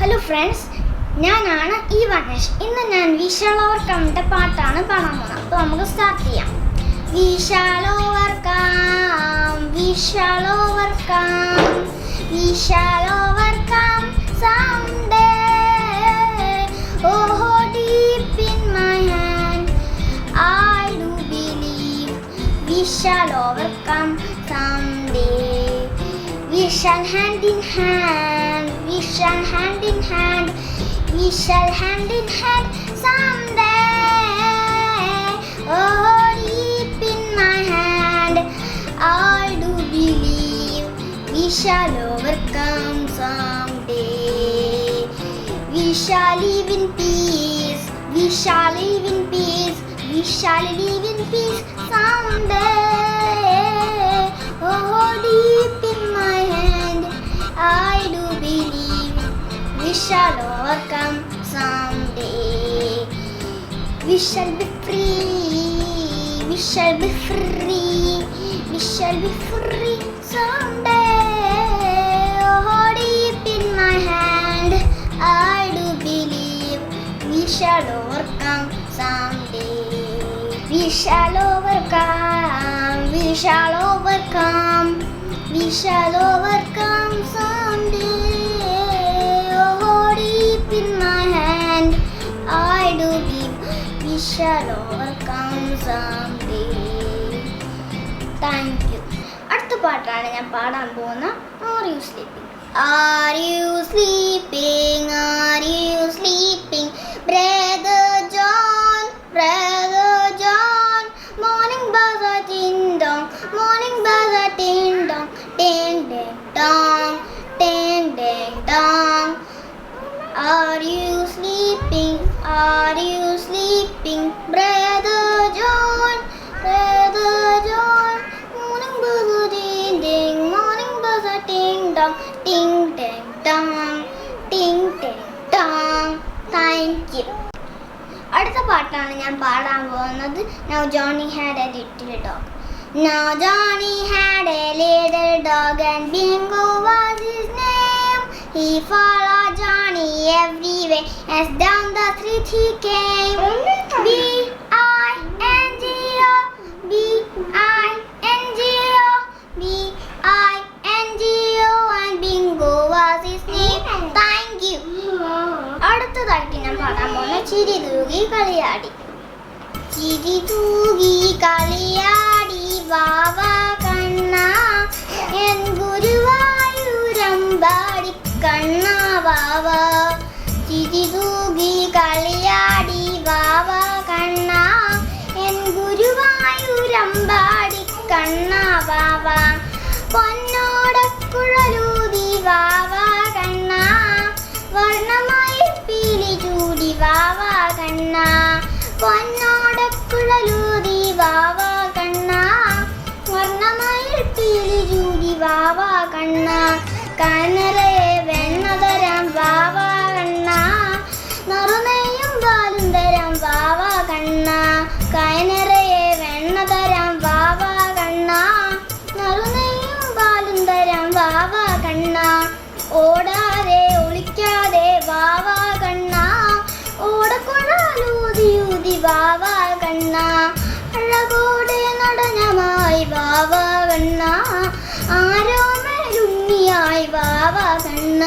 Hello friends ഞാനാണ് ഈ വനേഷ്. ഇന്ന് ഞാൻ വിശാലോവർ ഓവർകമിന്റെ പാട്ടാണ് പാടാൻ പോകുന്നത് അപ്പോൾ നമുക്ക് സ്റ്റാർട്ട് ചെയ്യാം. We shall overcome we shall overcome we shall overcome sound oh deep in my hand I do believe we come someday. We shall hand in hand we shall hand in hand we shall hand in hand someday. Oh deep in my hand I do believe we shall overcome someday. We shall live in peace we shall live in peace we shall live in peace someday. Oh shall overcome someday. We shall be free. We shall be free. We shall be free someday. Oh, deep in my hand, I do believe we shall overcome someday. We shall overcome. We shall overcome. We shall overcome we shall overcome someday. Thank you അടുത്ത പാട്ടാണ് ഞാൻ പാടാൻ പോകുന്ന are you sleeping are you sleeping are you sleeping brother John brother John morning bells ding dong morning bells ding dong ding ding dong ding ding dong Are you sleeping? Are you sleeping, Thank you അടുത്ത പാട്ടാണ് ഞാൻ പാടാൻ പോകുന്നത്. Now Johnny had a little dog now Johnny had a little dog and Bingo was his name he followed every way as down the street he came പോകുന്ന ചിരി തൂകി കളിയാടി. ചിരി തൂകി കളിയാടി വാവ കണ്ണ എൻ ഗുരുവായൂരമ്പാടി കണ്ണ വാവ. ചിരി തൂകി കളിയാടി വാവ കണ്ണ എൻ ഗുരുവായൂരമ്പാടി കണ്ണ വാവ. കണ്ണ പൊന്നോടക്കുഴലൂതി വാവ കണ്ണ വർണമായി പീലി ചൂടി വാവ കണ്ണ കനറയെ വാവ കണ്ണ. അഴകോടെ നടനമായി വാവ കണ്ണ. ആരോ മേലുണ്ണിയായി വാവ കണ്ണ.